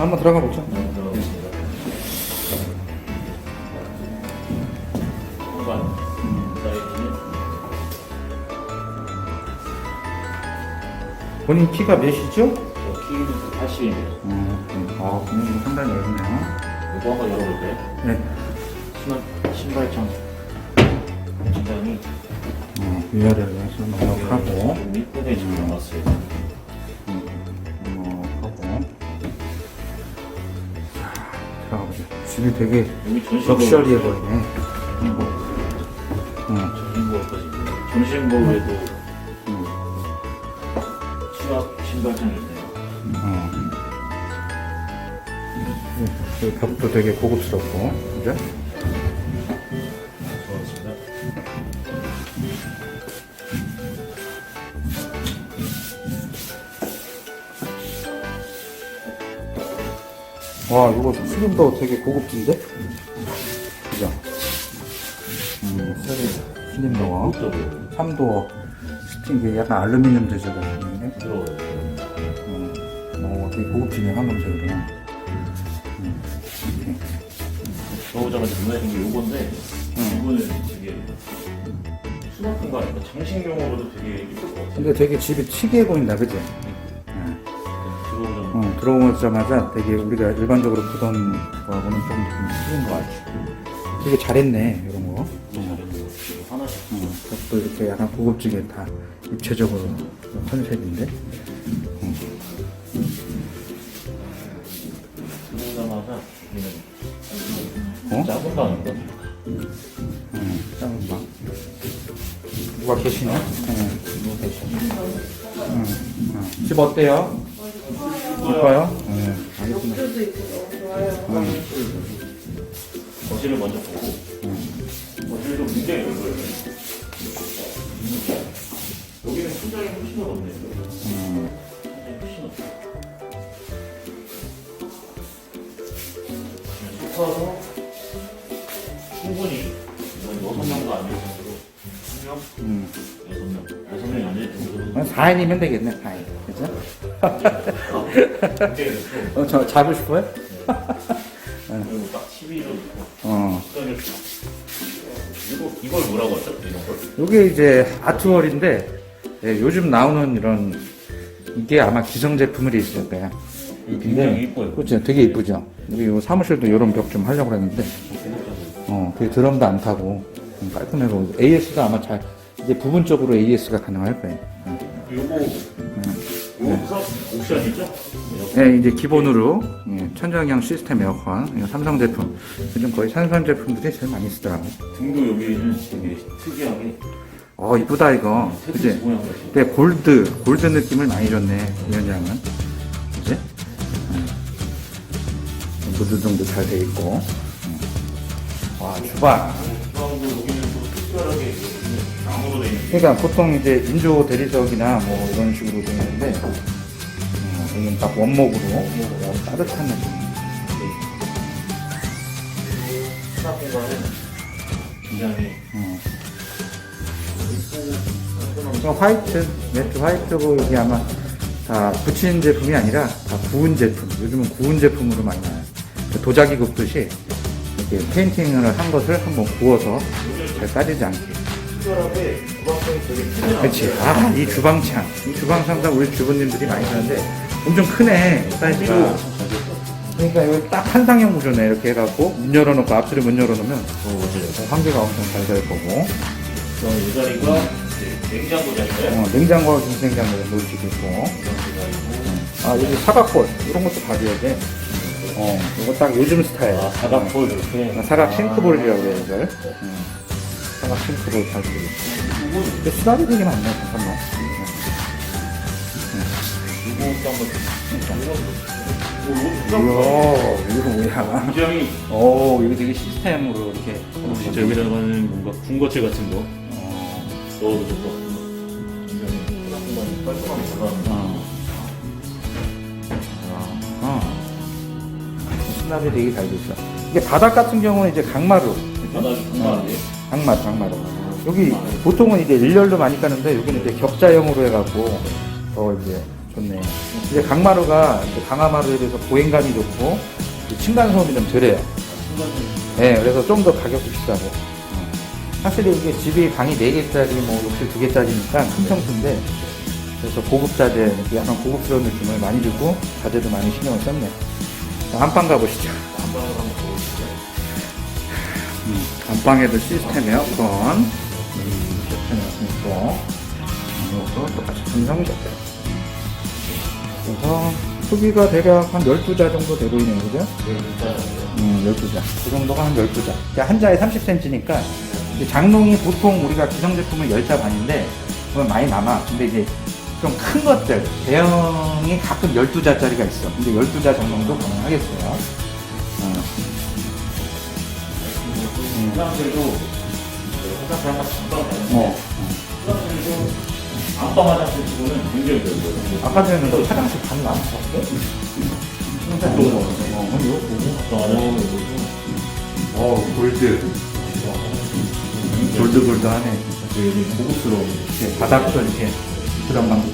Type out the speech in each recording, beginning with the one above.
한번 들어가 보죠. 네, 본인 키가 몇이죠? 저 키는 80입니다. 음, 아, 본인도 상당히 넓네요. 이거 한번 열어볼까요? 네. 신발, 신발장 굉장히 어, 위아래로 좀 하고, 좀 이쁘게 지금 나왔어요. 집이 되게 럭셔리해 보이네. 응. 전신거까지 있고요. 전신거에도 응. 수납 신발장이 있네요. 어. 그 벽도 되게 고급스럽고, 그죠? 와, 이거 슬림도 되게 고급진데? 그죠? 음. 이것도 3도어. 스팀, 게 약간 알루미늄. 음, 어, 되게 고급지네, 황금색으로. 음, 들어오자마자 눈에 띈게 요건데 응. 이거는 되게 수납 공간이니까 장식용으로도 되게 이쁠 것 같아요. 근데 되게 집이 특이해 보인다, 그지? 음. 들어오자마자 되게 우리가 일반적으로 보던 거하고는 좀 틀린 것 같아. 되게 잘했네, 이런 거. 이거 하나씩 어, 벽도 이렇게 약간 고급지게 다 입체적으로 컨셉인데. 들어오자마자 여기는 어? 작은 방인가? 음, 작은 방. 누가 계시나? 응, 누가 계시나? 응, 응. 집 어때요? 이뻐요? 응, 알겠습니다. 응, 거실을 먼저 보고 거실도 굉장히 넓어요. 여기는 천장이 훨씬 더 넓네요. 응. 천장이 훨씬 넓어요. 그냥 소파도 충분히 이건 여섯 명도 안 될 정도로 한 명, 응. 여섯 명, 여섯 명이 안될 정도로 한 4인이면 되겠네, 4인. 그죠? 굉장히 어, 저 잡고 싶어요? 그리고 딱 TV도 있고 어. 식당이 이거 이걸 뭐라고 하죠? 이런 걸? 요게 이제 아트월인데, 예, 요즘 나오는 이런, 이게 아마 기성 제품들이 있을 거야. 이거 굉장히 이뻐요. 그렇죠. 되게 이쁘죠. 우리 요 사무실도 이런 벽 좀 하려고 그랬는데, 어, 되게 드럼도 안 타고, 음, 깔끔하고, AS가 아마 잘, 이제 부분적으로 AS가 가능할 거예요. 음. 요거 사 옵션이죠? 네, 이제 기본으로, 예, 천정형 시스템 에어컨, 이거 삼성 제품. 요즘 거의 삼성 제품들이 제일 많이 쓰더라고. 등도 여기는 되게 특이하게 어, 이쁘다, 이거. 그지? 모양으로 네, 골드, 골드 느낌을 많이 줬네, 이 현장은. 그지? 음. 무드등도 잘 돼 있고. 음. 와, 주방. 주방도 여기는 또 특별하게 나무로 돼 있는 그러니까 보통 이제 인조 대리석이나 뭐 이런 식으로 되어 있는데, 어, 여기는 딱 원목으로, 어, 따뜻한 느낌. 공간은 굉장히 이거 화이트, 매트 화이트고 이게 아마 다 붙인 제품이 아니라 다 구운 제품. 요즘은 구운 제품으로 많이 나와요. 도자기 굽듯이 이렇게 페인팅을 한 것을 한번 구워서 잘 빠지지 않게. 특별하게 크네요. 그렇지. 아, 이 주방창. 이 주방창도 우리 주부님들이 많이 사는데 엄청 크네, 사이즈가. 그러니까 이거 딱 한상형 구조네. 이렇게 해갖고 문 열어놓고 앞뒤로 문 열어놓으면 어. 환기가 엄청 잘 될 거고. 저이 자리가 이제 냉장고 자리인가요? 어, 냉장고와 김생장고를 놓을 수도 있고. 냉장고 자리고 아, 여기 사각볼. 이런 것도 봐줘야 돼. 어, 이거 딱 요즘 스타일. 아 사각볼 이렇게 어, 사각 싱크볼이라고 그래, 이걸. 음. 사각 싱크볼 잘 쓰고 있고. 근데 수납이 되게 많네, 잠깐만. 이거 이거 뭐야. 굉장히 오, 이거 되게 시스템으로 이렇게. 진짜 여기다가는 뭔가 군것질 같은 거 어, 넣어도 될것 같고. 어. 어. 수납이 되게 잘 됐어. 이게 바닥 같은 경우는 이제 강마루. 바닥이 정말이 강마루, 강마루. 여기 보통은 이제 일렬로 많이 까는데 여기는 이제 격자형으로 해갖고 더 이제 좋네. 이제 강마루가 이제 강화마루에 비해서 보행감이 좋고 층간 소음이 좀 덜해요. 네, 그래서 좀 더 가격도 비싸고. 어. 사실 이게 집이 방이 4개짜리, 뭐 욕실 2개짜리니까 큰 평수인데, 그래서 고급 자재, 이렇게 약간 고급스러운 느낌을 많이 주고, 자재도 많이 신경을 썼네. 자, 안방 가보시죠. 음, 안방에도 시스템 에어컨, 음, 시스템 에어컨 있고, 음, 이것도 똑같이 금성적. 그래서 크기가 대략 한 12자 정도 그죠? 네, 일단 음, 12자. 그 정도가 한 12자. 그러니까 한 자에 30cm니까, 장롱이 보통 우리가 기성 제품은 10자 반인데, 그건 많이 남아. 근데 이제 좀 큰 것들, 대형이 가끔 12자짜리가 있어. 근데 12자 정도도 가능하겠어요. 어. 화장실도 그 어. 화장실도 안방 화장실 치고는 굉장히 넓어요. 아까 전에는 너 화장실 반 남았어? 항상 그런 거. 어, 그럼 이거 보고. 안방 화장실 어, 골드. 골드 골드 하네. 되게 고급스러운 이렇게 바닥도 이렇게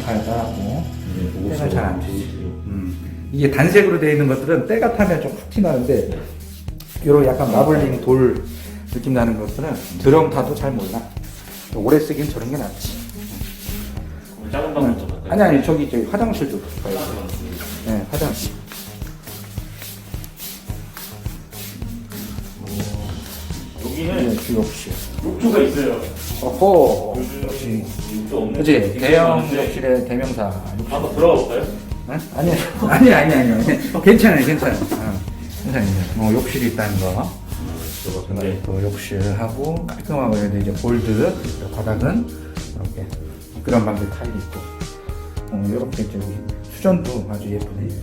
다 달았고. 네, 때가 잘안 튀지. 음. 이게 단색으로 되어 있는 것들은 때가 타면 좀훅 티나는데, 요런 약간 마블링 돌 느낌 나는 것들은 드럼 타도 잘 몰라. 오래 쓰긴 저런 게 낫지. 작은 방부터 갈까요? 아니, 아니, 저기, 저기 화장실도 가야지. 네, 화장실. 여기는 네, 주욕실. 욕조가 있어요. 어허. 욕조 없는 그치, 데가 대형 욕실의 대명사. 한번 들어가 볼까요? 네? 아니, 아니, 아니, 아니, 아니. 괜찮아요, 괜찮아요. 어, 괜찮아요. 뭐, 욕실이 있다는 거. 네. 또 욕실하고 깔끔하고 그래도 이제 골드 바닥은 이렇게 그런 방들 타일이 있고 어, 이렇게 저기 수전도 아주 예쁘네. 네.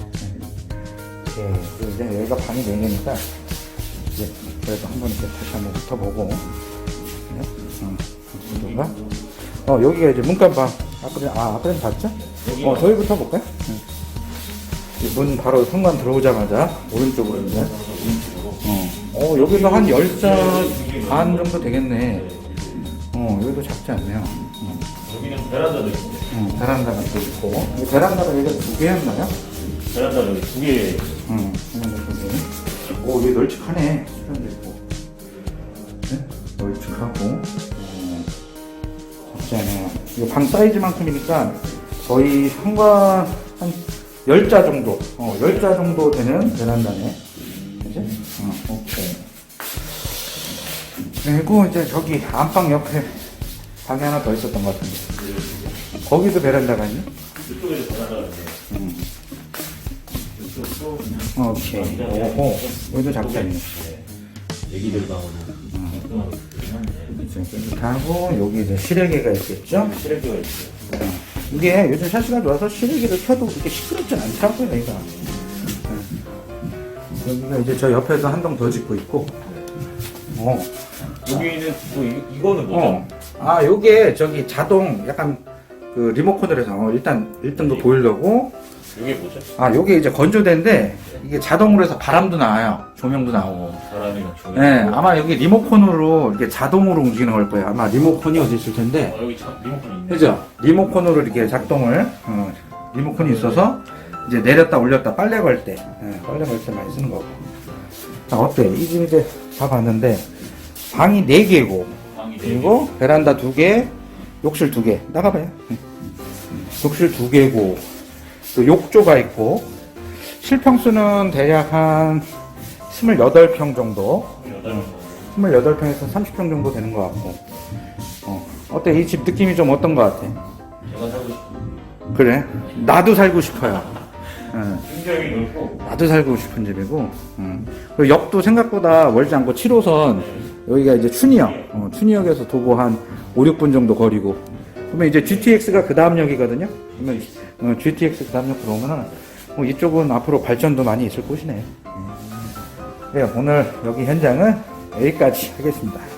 예, 이제 여기가 방이 네 개니까 이제 그래도 한번 이렇게 다시 한번 붙어보고 네. 어, 여기가 어 여기가 이제 문간방 아까 전에 아 아까 전에 봤죠? 여기 어 저기부터 볼까요? 네. 이문 바로 현관 들어오자마자 오른쪽으로 이제 어, 어 여기도 한 10자 반 정도 되겠네. 어, 여기도 작지 않네요. 어, 여기는 베란다도 있고 어, 베란다가 또 있고. 이 베란다가 여기가 두 개 였나요? 베란다 여기 두 개. 응, 베란다 두 개. 오, 여기 널찍하네. 수전도 있고. 네? 널찍하고. 어, 작지 않아요. 이거 방 사이즈만큼이니까 거의 현관 한 10자 정도. 어, 10자 정도 되는 베란다네. 그지? 어, 오케이. 그리고 이제 저기 안방 옆에 방이 하나 더 있었던 것 같은데. 거기도 베란다가 있네? 베란다가 있어요. 음. 이쪽도 그냥 오케이. 오호. 여기도 작지 않네. 애기들 깔끔하게 한데 이렇게 하고, 여기 이제 실외기가 있겠죠? 실외기가 있어요. 어. 이게 요즘 샤시가 좋아서 실외기를 켜도 그렇게 시끄럽진 않더라고요, 여기가. 네. 여기가 이제 저 옆에도 한 동 더 짓고 있고. 어. 여기는 또 이, 이거는 뭐죠? 어. 아, 요게 저기 자동 약간 그 리모컨으로 해서 어, 일단 1등도 보일러고 이게 뭐죠? 아, 요게 이제 건조대인데 이게 자동으로 해서 바람도 나와요. 조명도 나오고. 사람이랑 조명. 네, 아마 여기 리모컨으로 이렇게 자동으로 움직이는 걸 거예요. 아마 리모컨이 어디 있을 텐데. 어, 여기 자, 리모컨이 있네. 그죠? 리모컨으로 이렇게 작동을, 어, 리모컨이 있어서 이제 내렸다 올렸다 빨래 걸 때, 예, 빨래 걸 때 많이 쓰는 거고. 자, 어때? 이 집 이제 다 봤는데, 방이 4개고, 방이 네 그리고 베란다 2개, 욕실 2개. 나가봐요. 예. 욕실 2개고, 또 욕조가 있고, 실평수는 대략 한 28평 정도, 개, 여덟 명. 28평에서 30평 정도 되는 것 같고. 어, 어때? 이 집 느낌이 좀 어떤 것 같아? 제가 살고 싶은 그래? 나도 살고 싶어요. 응, 굉장히 넓고 나도 살고 싶은 집이고. 응. 그리고 역도 생각보다 멀지 않고 7호선, 여기가 이제 춘희역, 어, 춘희역에서 도보 한 5, 6분 정도 거리고. 그러면 이제 GTX가 그 다음 역이거든요? 그러면 어, GTX 그 다음 역 들어오면은, 뭐 이쪽은 앞으로 발전도 많이 있을 곳이네. 음. 그래요. 오늘 여기 현장은 여기까지 하겠습니다.